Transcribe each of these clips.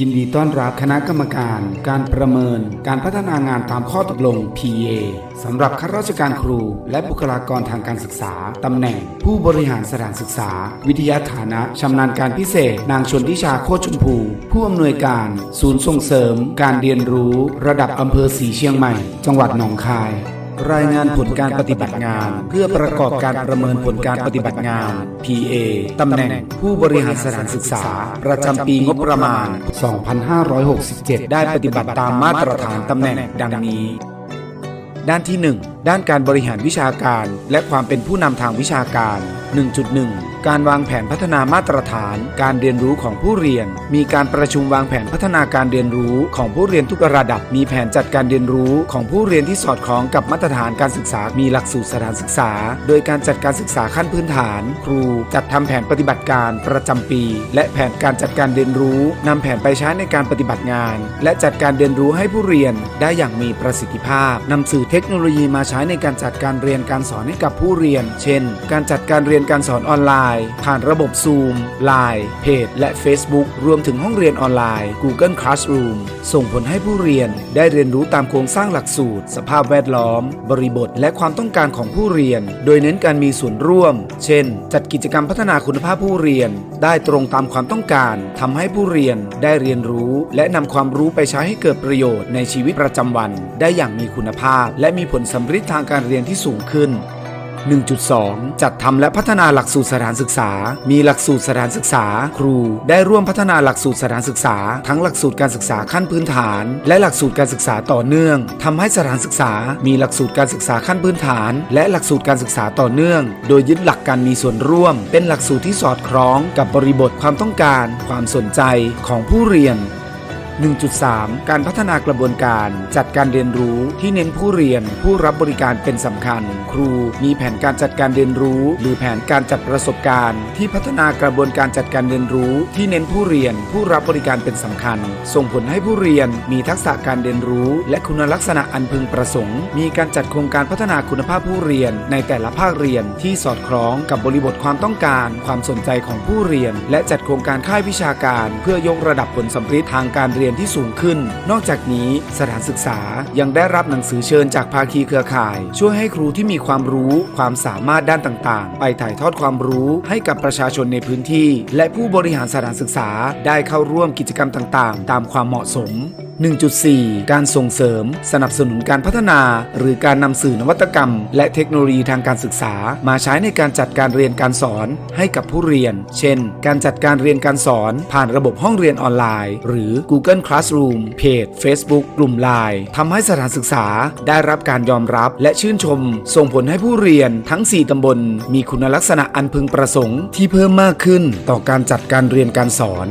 ยินดีต้อนรับคณะกรรมการ การประเมิน การพัฒนางานตามข้อตกลง PA สำหรับข้าราชการครู และบุคลากรทางการศึกษา ตำแหน่ง ผู้บริหารสถานศึกษา วิทยาฐานะชำนาญการพิเศษ นางชนทิชาโคชมพู ผู้อำนวยการ ศูนย์ส่งเสริม การเรียนรู้ ระดับอำเภอสีเชียงใหม่ จังหวัดหนองคาย รายงานผลการปฏิบัติงาน เพื่อประกอบการประเมินผลการปฏิบัติงาน PA ตำแหน่งผู้บริหารสถานศึกษา ประจำปีงบประมาณ 2567 ได้ปฏิบัติตามมาตรฐานตำแหน่งดังนี้ ด้านที่ 1 ด้านการบริหารวิชาการ และความเป็นผู้นำทางวิชาการ 1.1 การวางแผนพัฒนามาตรฐาน การเรียนรู้ของผู้เรียน มีการประชุมวางแผนพัฒนาการเรียนรู้ของผู้เรียนทุกระดับ มีแผนจัดการเรียนรู้ของผู้เรียนที่สอดคล้องกับมาตรฐานการศึกษา มีหลักสูตรสถานศึกษา โดยการจัดการศึกษาขั้นพื้นฐาน ครูจัดทำแผนปฏิบัติการประจำปี และแผนการจัดการเรียนรู้นำแผนไปใช้ในการปฏิบัติงาน และจัดการเรียนรู้ให้ผู้เรียนได้อย่างมีประสิทธิภาพนำสื่อเทคโนโลยีมาใช้ในการจัดการเรียนการสอนให้กับผู้เรียน เช่น การจัดการเรียนการสอนออนไลน์ผ่านระบบ Zoom Line เพจและ Facebook รวมถึงห้องเรียนออนไลน์ Google Classroom ส่งผลให้ผู้เรียนได้เรียนรู้ตามโครงสร้างหลักสูตร สภาพแวดล้อม บริบท และความต้องการของผู้เรียน โดยเน้นการมีส่วนร่วม เช่น จัดกิจกรรมพัฒนาคุณภาพผู้เรียน ได้ตรงตามความต้องการทำให้ผู้เรียนได้เรียนรู้ และนำความรู้ไปใช้ให้เกิดประโยชน์ในชีวิตประจำวัน ได้อย่างมีคุณภาพ และมีผลสำฤทธิ์ทางการเรียนที่สูงขึ้น 1.2 จัดทำและพัฒนาหลักสูตรสถานศึกษา มีหลักสูตรสถานศึกษา ครูได้ร่วมพัฒนาหลักสูตรสถานศึกษา ทั้งหลักสูตรการศึกษาขั้นพื้นฐาน และหลักสูตรการศึกษาต่อเนื่องทำให้สถานศึกษา มีหลักสูตรการศึกษาขั้นพื้นฐาน และหลักสูตรการศึกษาต่อเนื่อง โดยยึดหลักการมีส่วนร่วม เป็นหลักสูตรที่สอดคล้องกับบริบทความต้องการ ความสนใจของผู้เรียน 1.3 การพัฒนากระบวนการจัดการเรียนรู้ที่เน้นผู้เรียนผู้รับบริการเป็นสำคัญ ครูมีแผนการจัดการเรียนรู้ หรือแผนการจัดประสบการณ์ ที่พัฒนากระบวนการจัดการเรียนรู้ ที่เน้นผู้เรียนผู้รับบริการเป็นสำคัญ ส่งผลให้ผู้เรียนมีทักษะการเรียนรู้ และคุณลักษณะอันพึงประสงค์ มีการจัดโครงการพัฒนาคุณภาพผู้เรียน ในแต่ละภาคเรียนที่สอดคล้องกับบริบทความต้องการ ความสนใจของผู้เรียน และจัดโครงการค่ายวิชาการ เพื่อยกระดับผลสัมฤทธิ์ทางการเรียนที่สูงขึ้น นอกจากนี้สถานศึกษายังได้รับหนังสือเชิญจากภาคีเครือข่าย ช่วยให้ครูที่มีความรู้ความสามารถด้านต่างๆ ไปถ่ายทอดความรู้ให้กับประชาชนในพื้นที่ และผู้บริหารสถานศึกษาได้เข้าร่วมกิจกรรมต่างๆ ตามความเหมาะสม 1.4 การส่งเสริม สนับสนุนการพัฒนา หรือการนำสื่อนวัตกรรม และเทคโนโลยีทางการศึกษา มาใช้ในการจัดการเรียนการสอนให้กับผู้เรียน เช่น การจัดการเรียนการสอนผ่านระบบห้องเรียนออนไลน์ หรือ Google Classroom เพจ Facebook กลุ่ม Line ทำให้สถานศึกษาได้รับการยอมรับและชื่นชม ส่งผลให้ผู้เรียนทั้ง 4 ตำบล มีคุณลักษณะอันพึงประสงค์ที่เพิ่มมากขึ้นต่อการจัดการเรียนการสอน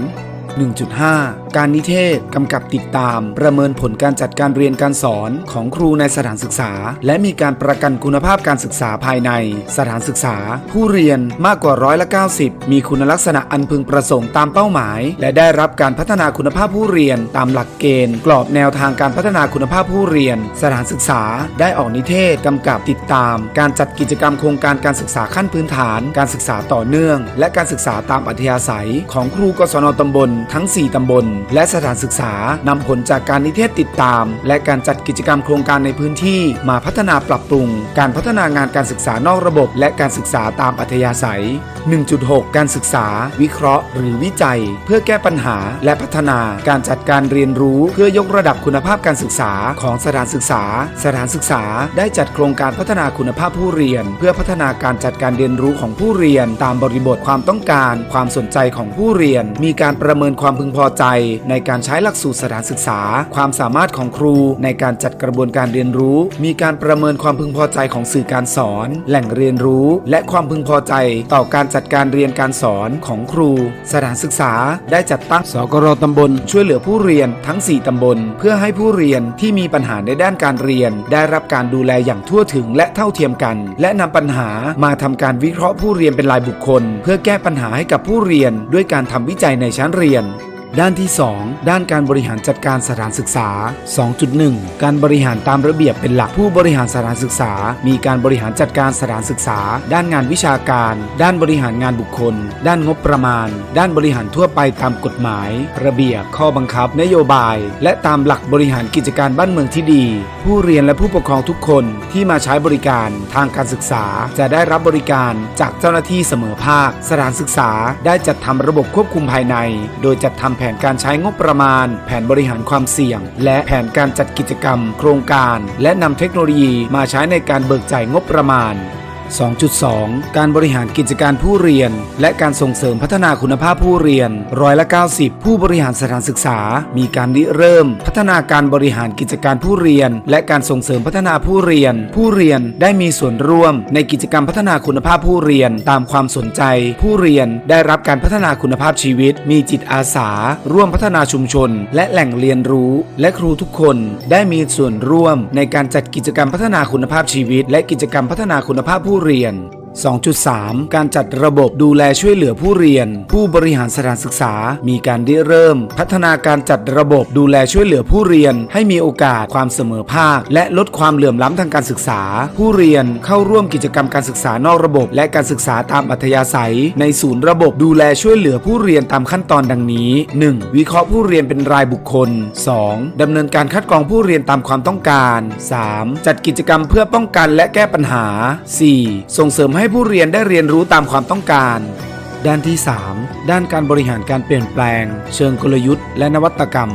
1.5 การนิเทศ กำกับติดตาม ประเมินผลการจัดการเรียนการสอนของครูในสถานศึกษา และมีการประกันคุณภาพการศึกษาภายใน สถานศึกษา ผู้เรียนมากกว่าร้อยละ 90 มีคุณลักษณะอันพึงประสงค์ตามเป้าหมาย และได้รับการพัฒนาคุณภาพผู้เรียนตามหลักเกณฑ์ กรอบแนวทางการพัฒนาคุณภาพผู้เรียน สถานศึกษา ได้ออกนิเทศ กำกับติดตาม การจัดกิจกรรมโครงการการศึกษาขั้นพื้นฐาน การศึกษาต่อเนื่อง และการศึกษาตามอัธยาศัย ของครูกศนตำบลทั้ง 4 ตำบลและสถานศึกษานำผลจากการนิเทศติดตาม และการจัดกิจกรรมโครงการในพื้นที่ มาพัฒนาปรับปรุง การพัฒนางานการศึกษานอกระบบ และการศึกษาตามอัธยาศัย 1.6 การศึกษา วิเคราะห์ หรือวิจัย เพื่อแก้ปัญหา และพัฒนาการจัดการเรียนรู้ เพื่อยกระดับคุณภาพการศึกษาของสถานศึกษา สถานศึกษาได้จัดโครงการพัฒนาคุณภาพผู้เรียน เพื่อพัฒนาการจัดการเรียนรู้ของผู้เรียน ตามบริบทความต้องการ ความสนใจของผู้เรียน มีการประเมินความพึงพอใจ ในการใช้หลักสูตรสถานศึกษา ความสามารถของครูในการจัดกระบวนการเรียนรู้ มีการประเมินความพึงพอใจของสื่อการสอน แหล่งเรียนรู้ และความพึงพอใจต่อการจัดการเรียนการสอนของครู สถานศึกษา ได้จัดตั้งสกรตำบล ช่วยเหลือผู้เรียนทั้ง 4 ตำบล เพื่อให้ผู้เรียนที่มีปัญหาในด้านการเรียน ได้รับการดูแลอย่างทั่วถึงและเท่าเทียมกัน และนำปัญหามาทำการวิเคราะห์ผู้เรียนเป็นรายบุคคล เพื่อแก้ปัญหาให้กับผู้เรียนด้วยการทำวิจัยในชั้นเรียน ด้านที่ 2 ด้านการบริหารจัดการสถานศึกษา 2.1 การบริหารตามระเบียบเป็นหลักผู้บริหารสถานศึกษา มีการบริหารจัดการสถานศึกษา ด้านงานวิชาการ ด้านบริหารงานบุคคล ด้านงบประมาณ ด้านบริหารทั่วไปตามกฎหมาย ระเบียบข้อบังคับ นโยบาย และตามหลักบริหารกิจการบ้านเมืองที่ดี ผู้เรียนและผู้ปกครองทุกคนที่มาใช้บริการทางการศึกษา จะได้รับบริการจากเจ้าหน้าที่เสมอภาค สถานศึกษาได้จัดทำระบบควบคุมภายใน โดยจัดทำแผนการใช้งบประมาณ แผนบริหารความเสี่ยง และแผนการจัดกิจกรรม โครงการ และนำเทคโนโลยีมาใช้ในการเบิกจ่ายงบประมาณ 2.2 การบริหารกิจการผู้เรียน และการส่งเสริมพัฒนาคุณภาพผู้เรียนร้อยละ90 ผู้บริหารสถานศึกษา มีการริเริ่ม พัฒนาการบริหารกิจการผู้เรียน และการส่งเสริมพัฒนาผู้เรียน ผู้เรียนได้มีส่วนร่วม ในกิจกรรมพัฒนาคุณภาพผู้เรียน ตามความสนใจ ผู้เรียนได้รับการพัฒนาคุณภาพชีวิต มีจิตอาสา ร่วมพัฒนาชุมชน และแหล่งเรียนรู้ และครูทุกคนได้มีส่วนร่วม ในการจัดกิจกรรมพัฒนาคุณภาพชีวิต และกิจกรรมพัฒนาคุณภาพผู้เรียน 2.3 การจัดระบบดูแลช่วยเหลือผู้เรียน ผู้บริหารสถานศึกษา มีการริเริ่ม พัฒนาการจัดระบบดูแลช่วยเหลือผู้เรียน ให้มีโอกาสความเสมอภาค และลดความเหลื่อมล้ำทางการศึกษา ผู้เรียนเข้าร่วมกิจกรรมการศึกษานอกระบบ และการศึกษาตามอัธยาศัย ในศูนย์ระบบดูแลช่วยเหลือผู้เรียนตามขั้นตอนดังนี้ 1. วิเคราะห์ผู้เรียนเป็นรายบุคคล 2. ดำเนินการคัดกรองผู้เรียนตามความต้องการ 3. จัดกิจกรรมเพื่อป้องกันและแก้ปัญหา 4. ส่งเสริมให้ให้ผู้เรียนได้เรียนรู้ตามความต้องการ ด้านที่ 3 ด้านการบริหารการเปลี่ยนแปลง เชิงกลยุทธ์ และนวัตกรรม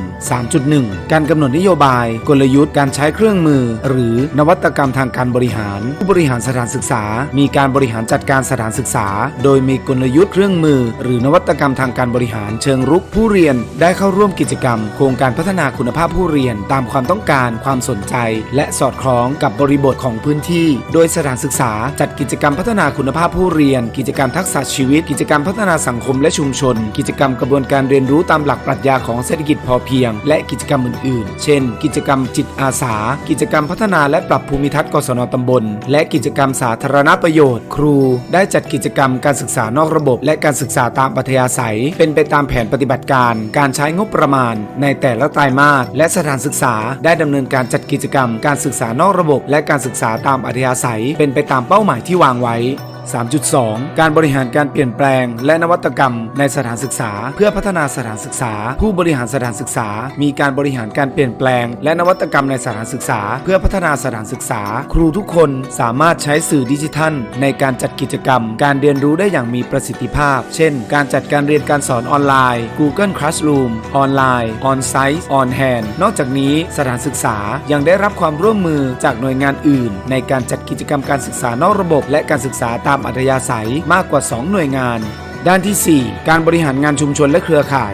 3.1 การกำหนดนโยบาย กลยุทธ์การใช้เครื่องมือ หรือนวัตกรรมทางการบริหาร ผู้บริหารสถานศึกษา มีการบริหารจัดการสถานศึกษา โดยมีกลยุทธ์เครื่องมือ หรือนวัตกรรมทางการบริหาร เชิงรุกผู้เรียนได้เข้าร่วมกิจกรรม โครงการพัฒนาคุณภาพผู้เรียน ตามความต้องการ ความสนใจ และสอดคล้องกับบริบทของพื้นที่ โดยสถานศึกษาจัดกิจกรรมพัฒนาคุณภาพผู้เรียน กิจกรรมทักษะชีวิต กิจกรรมพัฒนาสังคมและชุมชน กิจกรรมกระบวนการเรียนรู้ตามหลักปรัชญาของเศรษฐกิจพอเพียง และกิจกรรมอื่นๆ เช่น กิจกรรมจิตอาสา กิจกรรมพัฒนาและปรับภูมิทัศน์กศนตำบล และกิจกรรมสาธารณประโยชน์ ครู ได้จัดกิจกรรมการศึกษานอกระบบ และการศึกษาตามปัธยาศัย เป็นไปตามแผนปฏิบัติการ การใช้งบประมาณ ในแต่ละไตรมาสและสถานศึกษา ได้ดำเนินการจัดกิจกรรม การศึกษานอกระบบ และการศึกษาตามอัธยาศัย เป็นไปตามเป้าหมายที่วางไว้ 3.2 การบริหารการเปลี่ยนแปลง และนวัตกรรมในสถานศึกษา เพื่อพัฒนาสถานศึกษา ผู้บริหารสถานศึกษา มีการบริหารการเปลี่ยนแปลง และนวัตกรรมในสถานศึกษา เพื่อพัฒนาสถานศึกษา ครูทุกคนสามารถใช้สื่อดิจิทัล ในการจัดกิจกรรม การเรียนรู้ได้อย่างมีประสิทธิภาพ เช่น การจัดการเรียนการสอนออนไลน์ Google Classroom ออนไลน์ On Site On Hand นอกจากนี้สถานศึกษายังได้รับความร่วมมือจากหน่วยงานอื่น ในการจัดกิจกรรมการศึกษานอกระบบ และการศึกษาตามอัธยาศัยมากกว่า 2 หน่วยงาน ด้านที่ 4 การบริหารงานชุมชนและเครือข่าย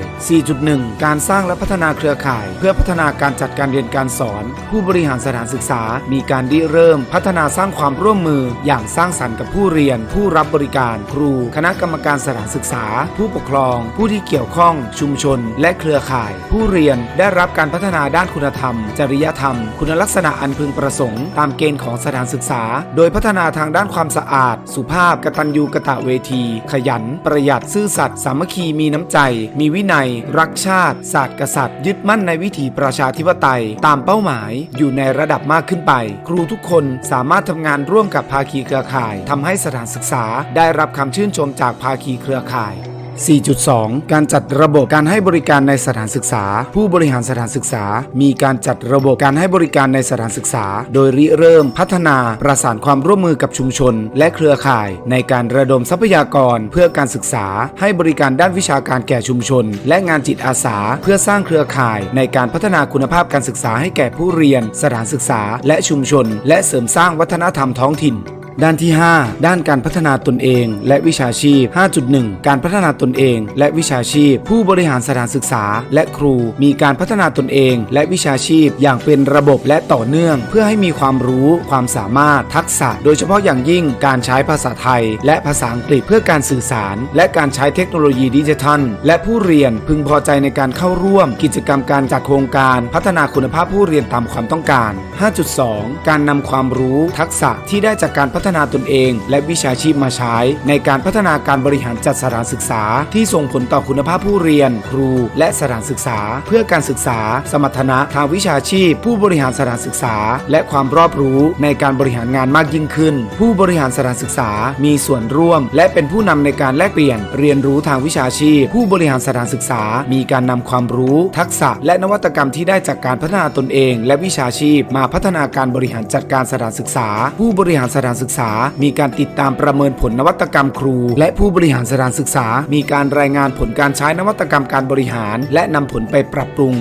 4.1 การสร้างและพัฒนาเครือข่าย เพื่อพัฒนาการจัดการเรียนการสอน ผู้บริหารสถานศึกษา มีการริเริ่ม พัฒนาสร้างความร่วมมือ อย่างสร้างสรรค์กับผู้เรียน ผู้รับบริการ ครู คณะกรรมการสถานศึกษา ผู้ปกครอง ผู้ที่เกี่ยวข้อง ชุมชน และเครือข่าย ผู้เรียนได้รับการพัฒนาด้านคุณธรรม จริยธรรม คุณลักษณะอันพึงประสงค์ ตามเกณฑ์ของสถานศึกษา โดยพัฒนาทางด้านความสะอาด สุภาพกตัญญูกะตะเวที ขยันประประหยัดซื่อสัตย์สามัคคีมีน้ำใจ มีวินัย รักชาติ ศาสตร์กษัตริย์ ยึดมั่นในวิถีประชาธิปไตย ตามเป้าหมายอยู่ในระดับมากขึ้นไป ครูทุกคนสามารถทำงานร่วมกับภาคีเครือข่ายทำให้สถานศึกษาได้รับคำชื่นชมจากภาคีเครือข่าย 4.2 การจัดระบบการให้บริการในสถานศึกษา ผู้บริหารสถานศึกษา มีการจัดระบบการให้บริการในสถานศึกษา โดยริเริ่มพัฒนาประสานความร่วมมือกับชุมชน และเครือข่าย ในการระดมทรัพยากร เพื่อการศึกษา ให้บริการด้านวิชาการแก่ชุมชน และงานจิตอาสา เพื่อสร้างเครือข่าย ในการพัฒนาคุณภาพการศึกษาให้แก่ผู้เรียน สถานศึกษา และชุมชน และเสริมสร้างวัฒนธรรมท้องถิ่น ด้านที่ 5 ด้านการพัฒนาตนเอง และวิชาชีพ 5.1 การพัฒนาตนเอง และวิชาชีพ ผู้บริหารสถานศึกษา และครูมีการพัฒนาตนเอง และวิชาชีพ อย่างเป็นระบบและต่อเนื่อง เพื่อให้มีความรู้ความสามารถทักษะ โดยเฉพาะอย่างยิ่งการใช้ภาษาไทย และภาษาอังกฤษเพื่อการสื่อสาร และการใช้เทคโนโลยีดิจิทัล และผู้เรียนพึงพอใจในการเข้าร่วม กิจกรรมการจัดโครงการ พัฒนาคุณภาพผู้เรียนตามความต้องการ 5.2 การนำความรู้ทักษะที่ได้จากการพัฒฒนาตนเอง และวิชาชีพมาใช้ ในการพัฒนาการบริหารจัดสถานศึกษา ที่ส่งผลต่อคุณภาพผู้เรียน ครู และสถานศึกษา เพื่อการศึกษา สมรรถนะทางวิชาชีพ ผู้บริหารสถานศึกษา และความรอบรู้ในการบริหารงานมากยิ่งขึ้น ผู้บริหารสถานศึกษา มีส่วนร่วม และเป็นผู้นำในการแลกเปลี่ยน เรียนรู้ทางวิชาชีพ ผู้บริหารสถานศึกษา มีการนำความรู้ ทักษะ และนวัตกรรมที่ได้จากการพัฒนาตนเอง และวิชาชีพ มาพัฒนาการบริหารจัดการสถานศึกษา ผู้บริหารสถานศึกษามีการติดตามประเมินผลนวัตกรรมครู และผู้บริหารสถานศึกษา มีการรายงานผลการใช้นวัตกรรมการบริหาร และนำผลไปปรับปรุง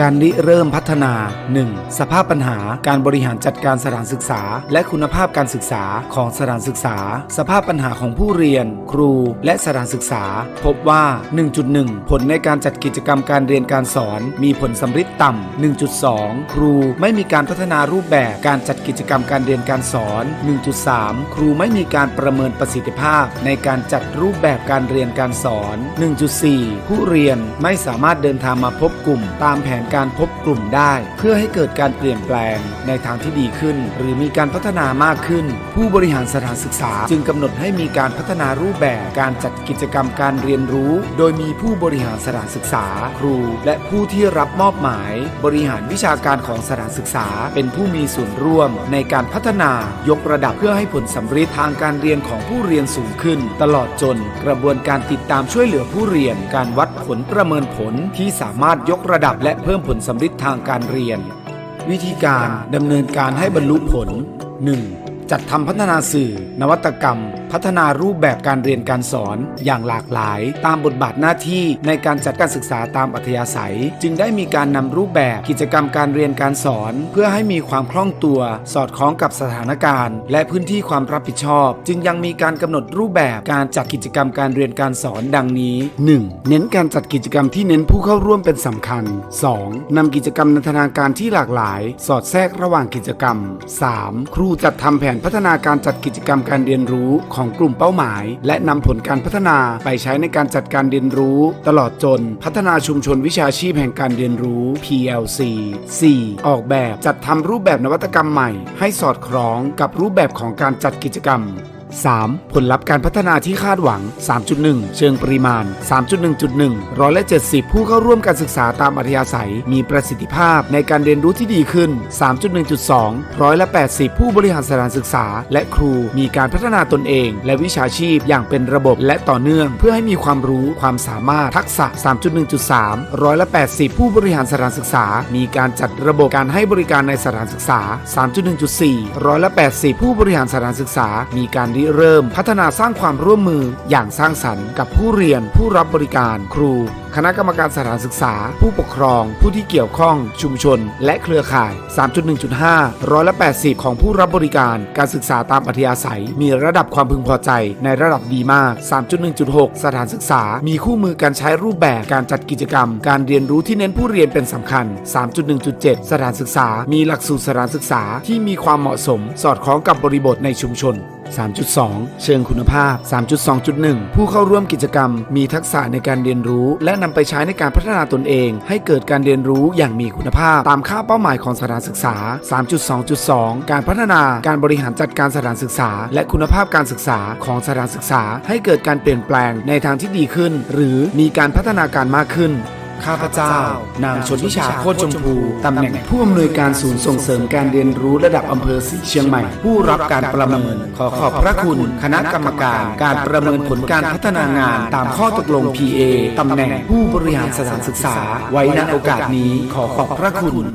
การริเริ่มพัฒนา 1. สภาพปัญหาการบริหารจัดการสถานศึกษา และคุณภาพการศึกษาของสถานศึกษา สภาพปัญหาของผู้เรียน ครู และสถานศึกษา พบว่า 1.1 ผลในการจัดกิจกรรมการเรียนการสอน มีผลสำฤทธิ์ต่ำ 1.2 ครูไม่มีการพัฒนารูปแบบการจัดกิจกรรมการเรียนการสอน 1.3 ครูไม่มีการประเมินประสิทธิภาพ ในการจัดรูปแบบการเรียนการสอน 1.4 ผู้เรียนไม่สามารถเดินทางมาพบกลุ่มตามแผนการพบกลุ่มได้ เพื่อให้เกิดการเปลี่ยนแปลงในทางที่ดีขึ้น หรือมีการพัฒนามากขึ้น ผู้บริหารสถานศึกษา จึงกำหนดให้มีการพัฒนารูปแบบการจัดกิจกรรมการเรียนรู้ โดยมีผู้บริหารสถานศึกษา ครู และผู้ที่รับมอบหมาย บริหารวิชาการของสถานศึกษา เป็นผู้มีส่วนร่วม ในการพัฒนายกระดับเพื่อให้ผลสำฤทธิ์ทางการเรียนของผู้เรียนสูงขึ้น ตลอดจนกระบวนการติดตามช่วยเหลือผู้เรียน การวัดผลประเมินผลที่สามารถยกระดับและเพิ่มิ่มผลสำฤทธิ์ทางการเรียน วิธีการดำเนินการให้บรรลุผล 1. จัดทำพัฒนาสื่อ นวัตกรรม พัฒนารูปแบบการเรียนการสอน อย่างหลากหลาย ตามบทบาทหน้าที่ในการจัดการศึกษาตามอัธยาศัย จึงได้มีการนำรูปแบบกิจกรรมการเรียนการสอน เพื่อให้มีความคล่องตัว สอดคล้องกับสถานการณ์ และพื้นที่ความรับผิดชอบ จึงยังมีการกำหนดรูปแบบการจัดกิจกรรมการเรียนการสอนดังนี้ 1. เน้นการจัดกิจกรรมที่เน้นผู้เข้าร่วมเป็นสำคัญ 2. นำกิจกรรมนันทนาการที่หลากหลาย สอดแทรกระหว่างกิจกรรม 3. ครูจัดทำแผนพัฒนาการจัดกิจกรรมการเรียนรู้ของกลุ่มเป้าหมาย และนำผลการพัฒนาไปใช้ในการจัดการเรียนรู้ ตลอดจนพัฒนาชุมชนวิชาชีพแห่งการเรียนรู้ PLC 4. ออกแบบจัดทำรูปแบบนวัตกรรมใหม่ ให้สอดคล้องกับรูปแบบของการจัดกิจกรรม 3. ผลลัพธ์การพัฒนาที่คาดหวัง 3.1 เชิงปริมาณ 3.1.1ร้อยละ70 ผู้เข้าร่วมการศึกษาตามอัธยาศัย มีประสิทธิภาพในการเรียนรู้ที่ดีขึ้น 3.1.2 ร้อยละ80 ผู้บริหารสถานศึกษา และครูมีการพัฒนาตนเอง และวิชาชีพอย่างเป็นระบบและต่อเนื่อง เพื่อให้มีความรู้ความสามารถทักษะ 3.1.3 ร้อยละ80 ผู้บริหารสถานศึกษา มีการจัดระบบการให้บริการในสถานศึกษา 3.1.4 ร้อยละ80 ผู้บริหารสถานศึกษา มีการริเริ่มพัฒนาสร้างความร่วมมืออย่างสร้างสรรค์กับผู้เรียนผู้รับบริการครู คณะกรรมการสถานศึกษา ผู้ปกครอง ผู้ที่เกี่ยวข้อง ชุมชน และเครือข่าย 3.1.5 ร้อยละ80 ของผู้รับบริการ การศึกษาตามอัธยาศัย มีระดับความพึงพอใจ ในระดับดีมาก 3.1.6 สถานศึกษา มีคู่มือการใช้รูปแบบการจัดกิจกรรม การเรียนรู้ที่เน้นผู้เรียนเป็นสำคัญ 3.1.7 สถานศึกษา มีหลักสูตรสถานศึกษาที่มีความเหมาะสม สอดคล้องกับบริบทในชุมชน3.2 เชิงคุณภาพ 3.2.1 ผู้เข้าร่วมกิจกรรม มีทักษะในการเรียนรู้และนำไปใช้ในการพัฒนาตนเอง ให้เกิดการเรียนรู้อย่างมีคุณภาพ ตามค่าเป้าหมายของสถานศึกษา 3.2.2 การพัฒนาการบริหารจัดการสถานศึกษา และคุณภาพการศึกษาของสถานศึกษา ให้เกิดการเปลี่ยนแปลงในทางที่ดีขึ้น หรือมีการพัฒนาการมากขึ้น ข้าพเจ้า นางชนทิชาโคตรชมพู ตำแหน่งผู้อำนวยการศูนย์ส่งเสริมการเรียนรู้ระดับอำเภอศรีเชียงใหม่ ผู้รับการประเมิน ขอขอบพระคุณคณะกรรมการ การประเมินผลการพัฒนางานตามข้อตกลง PA ตำแหน่งผู้บริหารสถานศึกษา ไว้ณโอกาสนี้ขอขอบพระคุณ